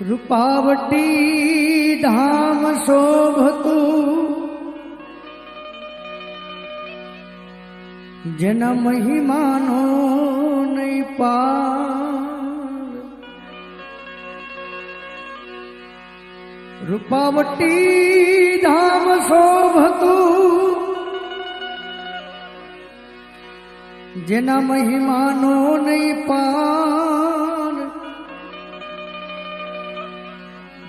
રૂપાવટી ધામ શોભતું. જેના મહિમાનો નહીં પાર. રૂપાવટી ધામ શોભતું. જેના મહિમાનો નહીં પાર.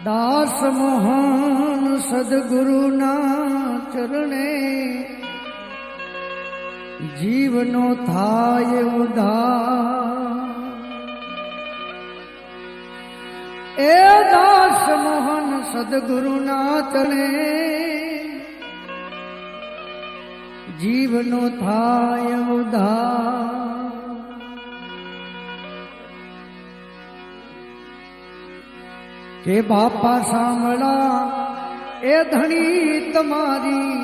દાસ મોહન સદગુરુના ચરણે જીવનો થાય ઉધાર એ દાસ મોહન સદગુરુના ચરણે જીવનો થાય ઉધાર કે બાપા સાંભળા, એ ધણી તમારી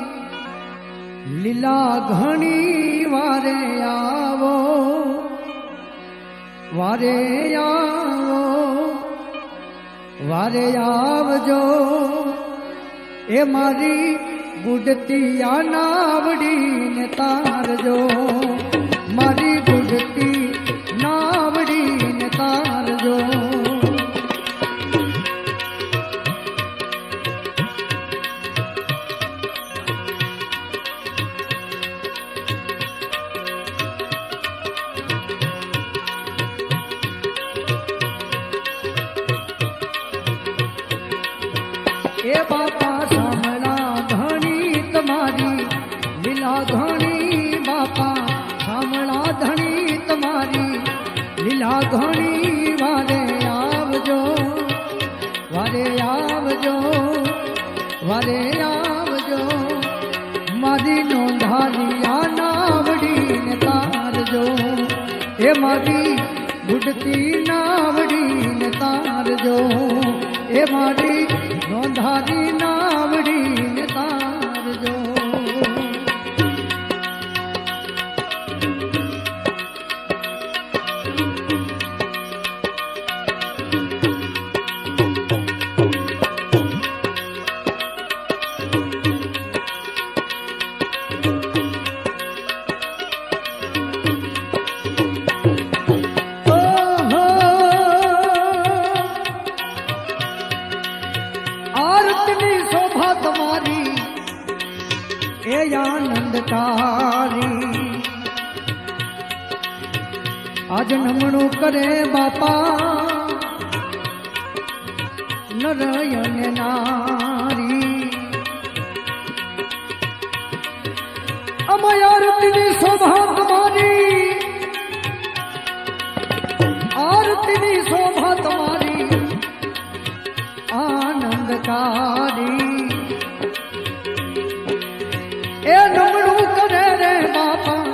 લીલા ઘણી વારે આવો વારે આવો, વારે આવજો. એ મારી બુડતી આ નાવડીને તારજો, મારી બુડતી લીલા ઘણી વારે આવજો વારે આવજો વારે આવજો. મારી નોંધારી આ નાવડીને તારજો, એ મારી બુડતી નાવડીને તારજો, એ મારી નોંધારી નાવડીને આજ નમણું કરે બાપા. નરયન નારી. અમાય આરતીની શોભા તમારી. આરતીની શોભા તમારી. આનંદકારી. એ નમણું કરે રે બાપા.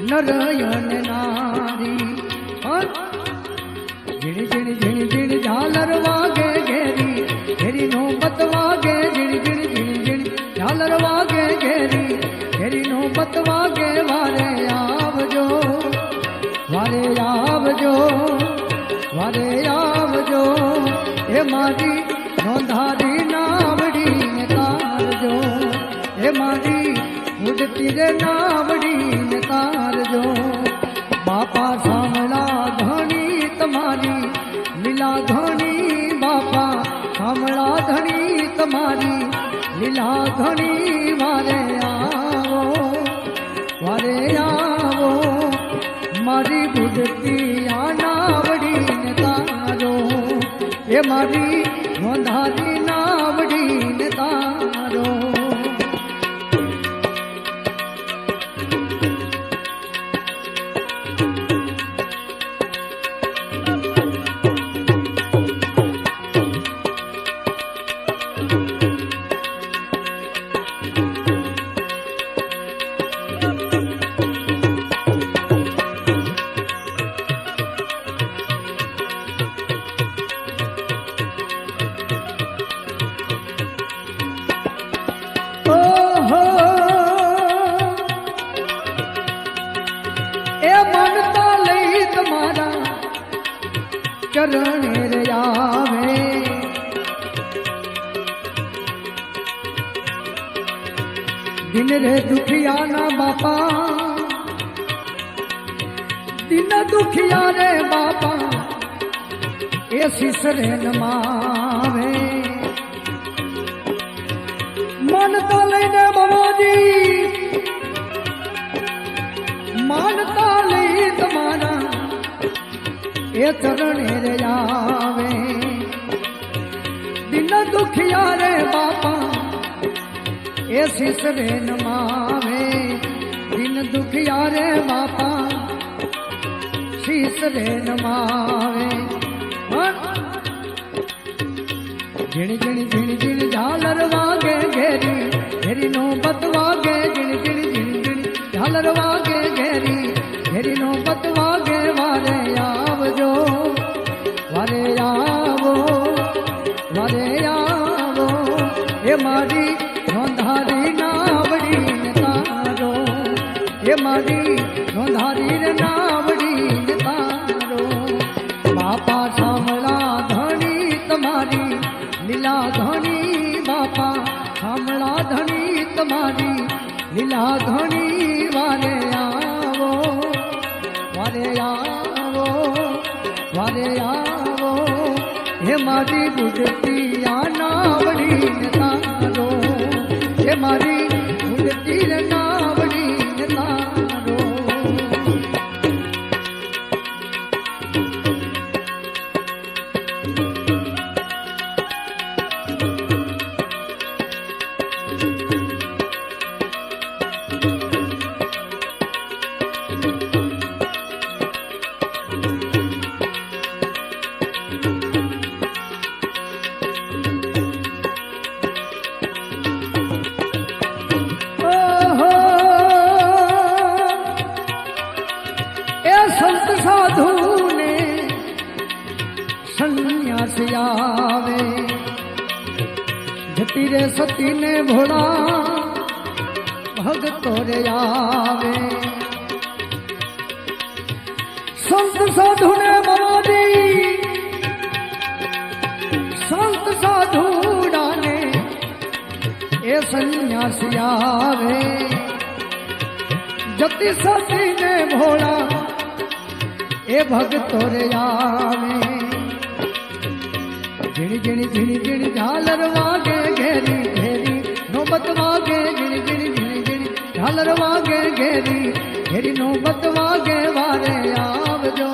નરયન નારી. વારે આવજો હે મારી નોંધારી નાવડીને તારજો. હે મારી ઉડતી રે નાવડીને તારજો. બાપા સાંભળા ધણી, તમારી લીલા ધણી, બાપા સાંભળા ધણી, તમારી લીલા ધણી એ મારી નોંધારી ચરણે રયાવે દિન રે દુખિયાના બાપા દિન દુખિયા રે બાપા એ શિસરે નમાવે મન તો લઈને બાબાજી માનતા એ ચરણે રે આવે દિન દુખિયા રે બાપા, એ શિસરે નમાવે. દિન દુખિયા રે બાપા શિસરે નમાવે. ઝીણી ઝીણી ઝીણી ઝીણી ઝાલર વાગે ઘેરી ઘેરી નો બત વાગે. ઝીણી ઝીણી ઝીણી ઝીણી ઝાલર વાગે ઘેરી. મારી નોંધારી નાવડી તારો બાપા સાંભળા ધણી તમારી, લીલા ધણી બાપા સાંભળા ધણી તમારી, લીલા ધણી વારે આવો વારે આવો વારે આવો. હે મારી બુદ્ધિ બુદ્ધિ નાવડી જતી રે સતી ને ભોળા ભગતો રે આવે. સંત સાધુ ને મરાડી સંત સાધુ ડાને એ સંન્યાસી આવે. જતી સતી ને ભોળા, એ ભગતો રે આવે. ઝીણી ઝીણી ઝીણી ઝીણી ઝાલર વાગે વાગે ઝીણી ઝીણી ઝાલર વાગે, ઘેરી. ઘેરી નોબત વાગે, વારે આવજો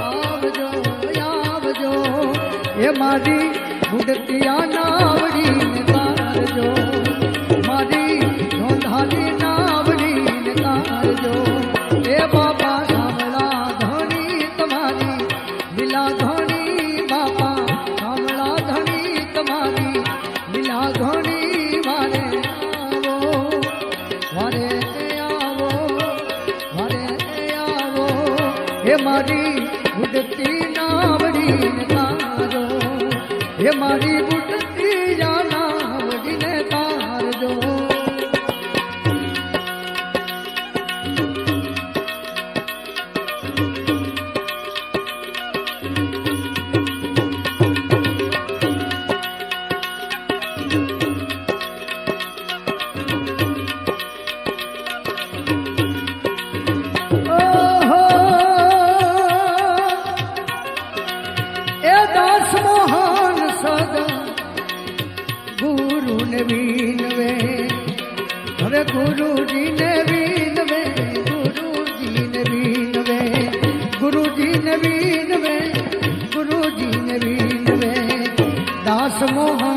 આવજો આવજો. એ મારી બુડતિયા નાવડી તારજો મારી ઉડતી નાવડી તારો હે મારી ઉડતી ગુરુ ને વિનવે હવે ગુરુજીને વિનવે ગુરુજીને વિનવે ગુરુજીને વિનવે ગુરુજીને વિનવે દાસ મોહન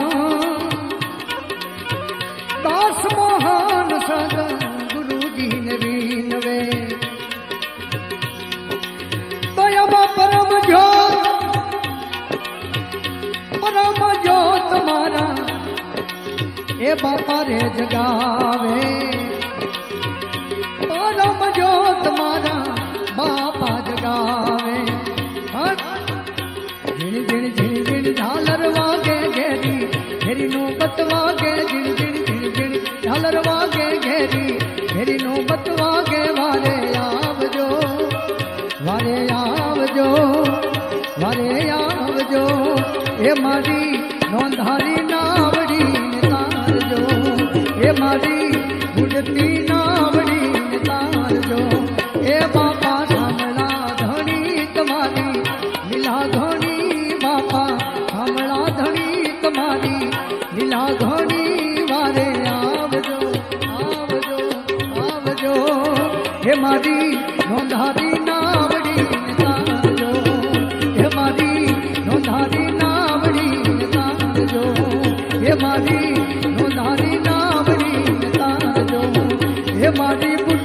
ઝીણી ઝીણી ઝીણી નોંધારી નાવડી તારજો એ મારી ગુડતી હે મારી નોંધારી નાવડી તારજો હે મારી નોંધારી નાવડી તારજો હે મારી નોંધારી નાવડી તારજો હે મારી